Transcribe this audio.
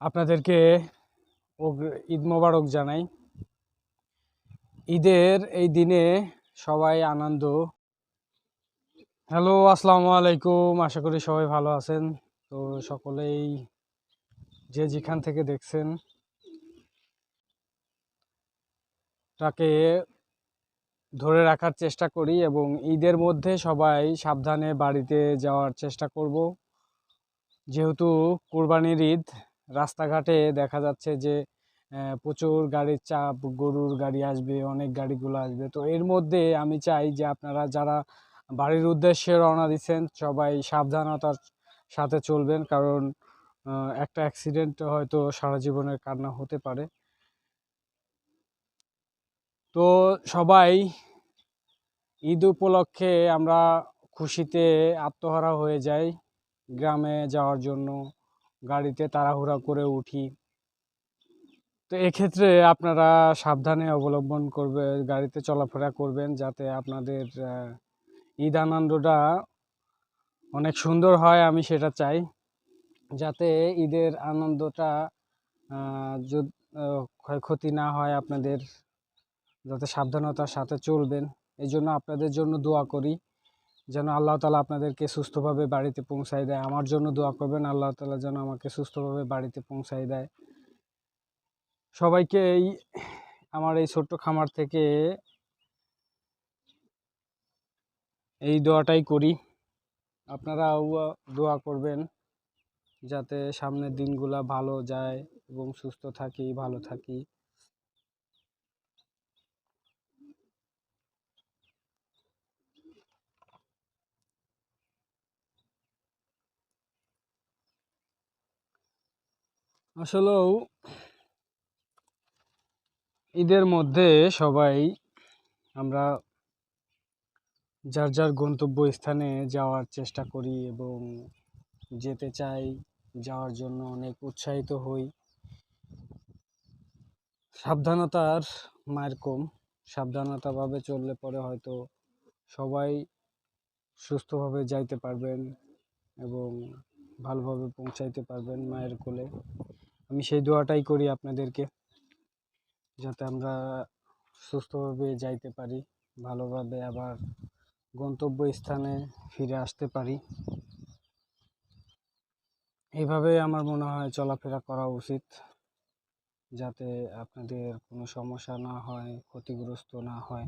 আপনাদেরকে ঈদ মোবারক জানাই। ঈদের এই দিনে সবাই আনন্দ। হ্যালো, আসসালামু আলাইকুম। আশা করি সবাই ভালো আছেন। তো সকলেই যে যেখান থেকে দেখছেন, তাকে ধরে রাখার চেষ্টা করি এবং ঈদের মধ্যে সবাই সাবধানে বাড়িতে যাওয়ার চেষ্টা করব। যেহেতু কোরবানির ঈদ রাস্তাঘাটে দেখা যাচ্ছে যে প্রচুর গাড়ির চাপ, গরুর গাড়ি আসবে, অনেক গাড়িগুলো আসবে। তো এর মধ্যে আমি চাই যে, আপনারা যারা বাড়ির উদ্দেশ্যে রওনা দিচ্ছেন, সবাই সাবধানতার সাথে চলবেন। কারণ একটা অ্যাক্সিডেন্ট হয়তো সারা জীবনের কান্না হতে পারে। তো সবাই ঈদ উপলক্ষে আমরা খুশিতে আত্মহারা হয়ে যাই গ্রামে যাওয়ার জন্য। গাড়িতে তাড়াহুড়া করে উঠি। তো এক্ষেত্রে আপনারা সাবধানে অবলম্বন করবে, গাড়িতে চলাফেরা করবেন যাতে আপনাদের ঈদ আনন্দটা অনেক সুন্দর হয় আমি সেটা চাই। যাতে ঈদের আনন্দটা ক্ষয়ক্ষতি না হয় আপনাদের, যাতে সাবধানতার সাথে চলবেন। এই জন্য আপনাদের জন্য দোয়া করি। যেন আল্লাহ তালা আপনাদেরকে সুস্থভাবে বাড়িতে পৌঁছায় দেয়। আমার জন্য দোয়া করবেন, আল্লাহ তালা যেন আমাকে সুস্থভাবে বাড়িতে পৌঁছায় দেয়। সবাইকে এই, আমার এই ছোট্ট খামার থেকে এই দোয়াটাই করি। আপনারাও দোয়া করবেন যাতে সামনের দিনগুলা ভালো যায় এবং সুস্থ থাকি, ভালো থাকি। আসলেও ঈদের মধ্যে সবাই আমরা যার যার গন্তব্য স্থানে যাওয়ার চেষ্টা করি এবং যেতে চাই, যাওয়ার জন্য অনেক উৎসাহিত হই। সাবধানতার মায়ের কম। সাবধানতাভাবে চললে পরে হয়তো সবাই সুস্থভাবে যাইতে পারবেন এবং ভালোভাবে পৌঁছাইতে পারবেন মায়ের কোলে। আমি সেই দোয়াটাই করি আপনাদেরকে, যাতে আমরা সুস্থভাবে যাইতে পারি, ভালোভাবে আবার গন্তব্য স্থানে ফিরে আসতে পারি। এইভাবে আমার মনে হয় চলাফেরা করা উচিত, যাতে আপনাদের কোনো সমস্যা না হয়, ক্ষতিগ্রস্ত না হয়।